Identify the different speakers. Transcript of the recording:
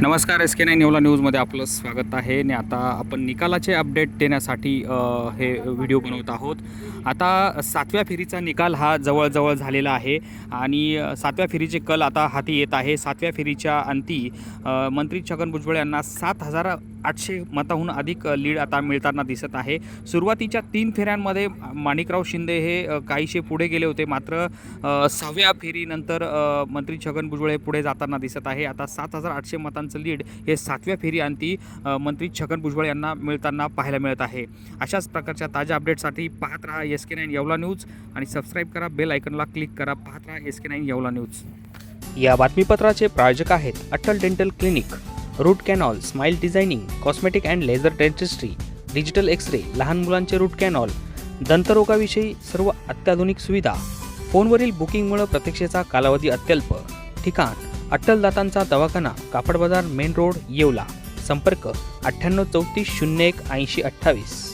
Speaker 1: नमस्कार S K nine Yeola न्यूजमध्ये आपलं स्वागत आहे. आणि आता आपण निकालाचे अपडेट देण्यासाठी हे व्हिडिओ बनवत आहोत. आता सातव्या फेरीचा निकाल हा जवळजवळ झालेला आहे. आणि सातव्या फेरीचे कल आता हाती येत आहे. सातव्या फेरीच्या अंती मंत्री छगन भुजबळ यांना सात हजार आठशे मताहून अधिक लीड आता मिळताना दिसत आहे. सुरुवातीच्या तीन फेऱ्यांमध्ये माणिकराव शिंदे हे काहीशे पुढे गेले होते. मात्र सहाव्या फेरीनंतर मंत्री छगन भुजबळ हे पुढे जाताना दिसत आहे. आता सात हजार आठशे मतांचं लीड हे सातव्या फेरी आणि ती मंत्री छगन भुजबळ यांना मिळताना पाहायला मिळत आहे. अशाच प्रकारच्या ताज्या अपडेटसाठी पाहत राहा S K nine Yeola news आणि सबस्क्राईब करा बेल आयकनला क्लिक करा. पाहत राहा S K nine Yeola news.
Speaker 2: या बातमीपत्राचे प्रायोजक आहेत Atal dental clinic. Root canal smile designing cosmetic and laser dentistry digital x-ray लहान मुलांचे रूट कॅनॉल दंतरोगाविषयी सर्व अत्याधुनिक सुविधा. फोनवरील बुकिंगमुळे प्रतीक्षेचा कालावधी अत्यल्प. ठिकाण अट्टल दातांचा दवाखाना कापड बाजार मेन रोड येवला. संपर्क अठ्ठ्याण्णव चौतीस शून्य एक ऐंशी अठ्ठावीस.